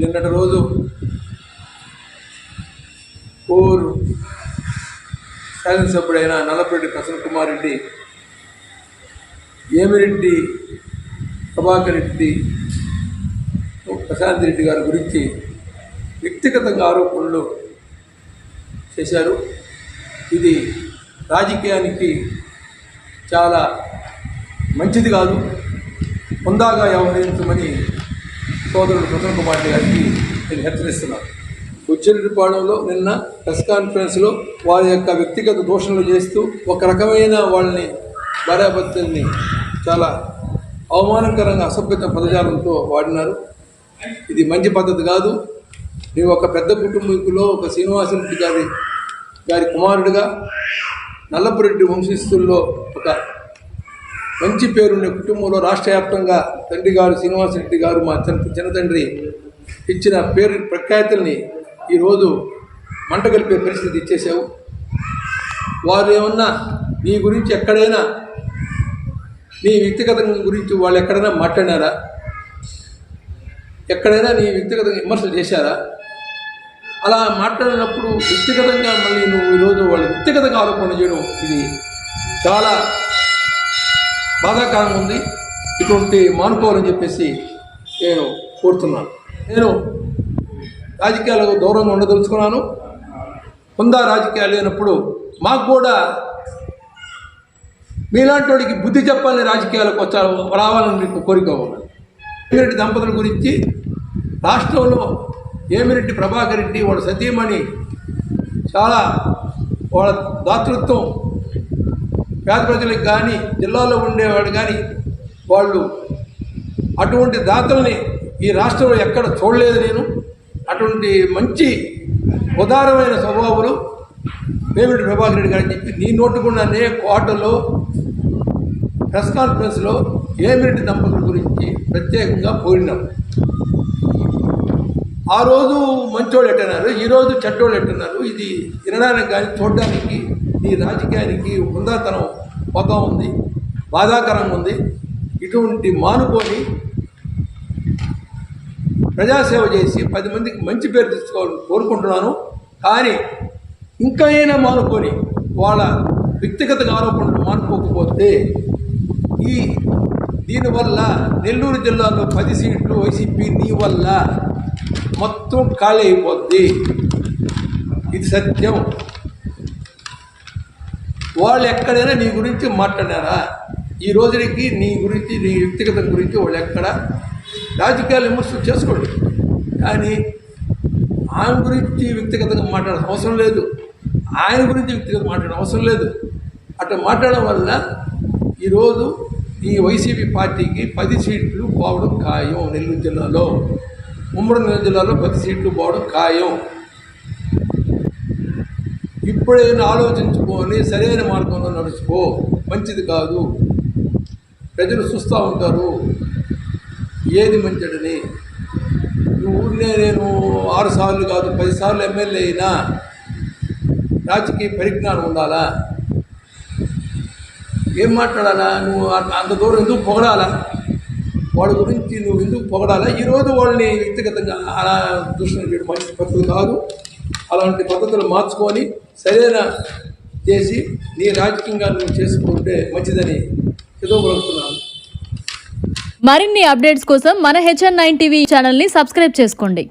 నిన్నటి రోజు ఊరు శాసనసభ్యుడైన నల్లపరెడ్డి ప్రసన్న కుమార్ రెడ్డి ఏమిరెడ్డి ప్రభాకర్ రెడ్డి ప్రశాంత్ రెడ్డి గారి గురించి వ్యక్తిగతంగా ఆరోపణలు చేశారు. ఇది రాజకీయానికి చాలా మంచిది కాదు. హుందాగా వ్యవహరించమని సోదరుడు ప్రసన్న కుమార్ గారికి నేను హెచ్చరిస్తున్నాను. ఉచ్చిరెడ్డిపాళెంలో నిన్న ప్రెస్ కాన్ఫరెన్స్లో వారి యొక్క వ్యక్తిగత దూషణలు చేస్తూ ఒక రకమైన వాళ్ళని భార్యాభర్తల్ని చాలా అవమానకరంగా అసభ్యత పదజాలంతో వాడినారు. ఇది మంచి పద్ధతి కాదు. నీవు ఒక పెద్ద కుటుంబీకులో ఒక శ్రీనివాసరెడ్డి గారి గారి కుమారుడిగా నల్లపురెడ్డి వంశస్థుల్లో ఒక మంచి పేరున్న కుటుంబంలో రాష్ట్ర వ్యాప్తంగా తండ్రి గారు శ్రీనివాసరెడ్డి గారు మా చిన్న చిన్న తండ్రి ఇచ్చిన పేరు ప్రఖ్యాతుల్ని ఈరోజు మంట కలిపే పరిస్థితి ఇచ్చేసావు వారు ఏమన్నా నీ గురించి ఎక్కడైనా నీ వ్యక్తిగత గురించి వాళ్ళు ఎక్కడైనా మాట్లాడారా ఎక్కడైనా నీ వ్యక్తిగత విమర్శలు చేశారా? అలా మాట్లాడినప్పుడు వ్యక్తిగతంగా మళ్ళీ నువ్వు ఈరోజు వాళ్ళు వ్యక్తిగతంగా ఆరోపణ చేయడం ఇది చాలా బాధాకరంగా ఉంది ఇటువంటి మానుకోవాలని చెప్పేసి నేను కోరుతున్నాను. నేను రాజకీయాలకు దూరంగా ఉండదలుచుకున్నాను. హుందా రాజకీయాలు లేనప్పుడు మాకు కూడా మీలాంటి వాడికి బుద్ధి చెప్పాలని రాజకీయాలకు వచ్చా రావాలని మీకు కోరిక ఉన్నది. ఏమిరెడ్డి దంపతుల గురించి రాష్ట్రంలో ఏమిరెడ్డి ప్రభాకర్ రెడ్డి వాళ్ళ సతీమణి చాలా వాళ్ళ దాతృత్వం పేద ప్రజలకు కానీ జిల్లాలో ఉండేవాడు కానీ వాళ్ళు అటువంటి దాతల్ని ఈ రాష్ట్రంలో ఎక్కడ చూడలేదు నేను. అటువంటి మంచి ఉదారమైన స్వభావులు పేమెంట్ ప్రభాకర్ రెడ్డి గారు చెప్పి నీ నోటుకున్ననే కోటలో ప్రెస్ కాన్ఫరెన్స్లో ఏమిరెడ్డి దంపతుల గురించి ప్రత్యేకంగా పోరినాం ఆ రోజు మంచోళ్ళు ఎట్టన్నారు ఈరోజు చెడ్డోళ్ళు ఎట్టున్నారు. ఇది వినడానికి కానీ చూడడానికి ఈ రాజకీయానికి హుందాతనం పోతా ఉంది బాధాకరంగా ఉంది. ఇటువంటి మానుకొని ప్రజాసేవ చేసి పది మందికి మంచి పేరు తెచ్చుకోవాలని కోరుకుంటున్నాను. కానీ ఇంకా అయినా మానుకొని వాళ్ళ వ్యక్తిగత ఆరోపణలు మానుకోకపోతే ఈ దీనివల్ల నెల్లూరు జిల్లాలో పది సీట్లు వైసీపీ నీ వల్ల మొత్తం ఖాళీ అయిపోద్ది. ఇది సత్యం. వాళ్ళు ఎక్కడైనా నీ గురించి మాట్లాడారా? ఈ రోజుకి నీ గురించి నీ వ్యక్తిగతం గురించి వాళ్ళు ఎక్కడ? రాజకీయాలు విమర్శలు చేసుకోండి. కానీ ఆయన గురించి వ్యక్తిగతంగా మాట్లాడాల్సిన అవసరం లేదు. ఆయన గురించి వ్యక్తిగతంగా మాట్లాడడం అవసరం లేదు. అట్లా మాట్లాడడం వల్ల ఈరోజు ఈ వైసీపీ పార్టీకి పది సీట్లు పోవడం ఖాయం నెల్లూరు జిల్లాలో. ఉమ్మడి నెల్లూరు జిల్లాలో పది సీట్లు పోవడం ఖాయం. ఇప్పుడైనా ఆలోచించుకొని సరైన మార్గంలో నడుచుకో. మంచిది కాదు. ప్రజలు చూస్తూ ఉంటారు. ఏది మంచిడని ఊరినే నేను ఆరు సార్లు కాదు పది సార్లు ఎమ్మెల్యే అయినా రాజకీయ పరిజ్ఞానం ఉండాలా? ఏం మాట్లాడాలా? నువ్వు అంత- అంత దూరం ఎందుకు పొగడాలా? వాడి గురించి నువ్వు ఎందుకు పొగడాలా? ఈరోజు వాళ్ళని వ్యక్తిగతంగా అలా దూషణ చేయడం మంచి పద్ధతి కాదు. అలాంటి పద్ధతులు మార్చుకొని సరైన చేసి నీ రాజకీయంగా నువ్వు చేసుకుంటే మంచిదని ఏదో మరిన్ని అప్డేట్స్ కోసం మన హెచ్ఎన్ నైన్ టీవీ ఛానల్ని సబ్స్క్రైబ్ చేసుకోండి.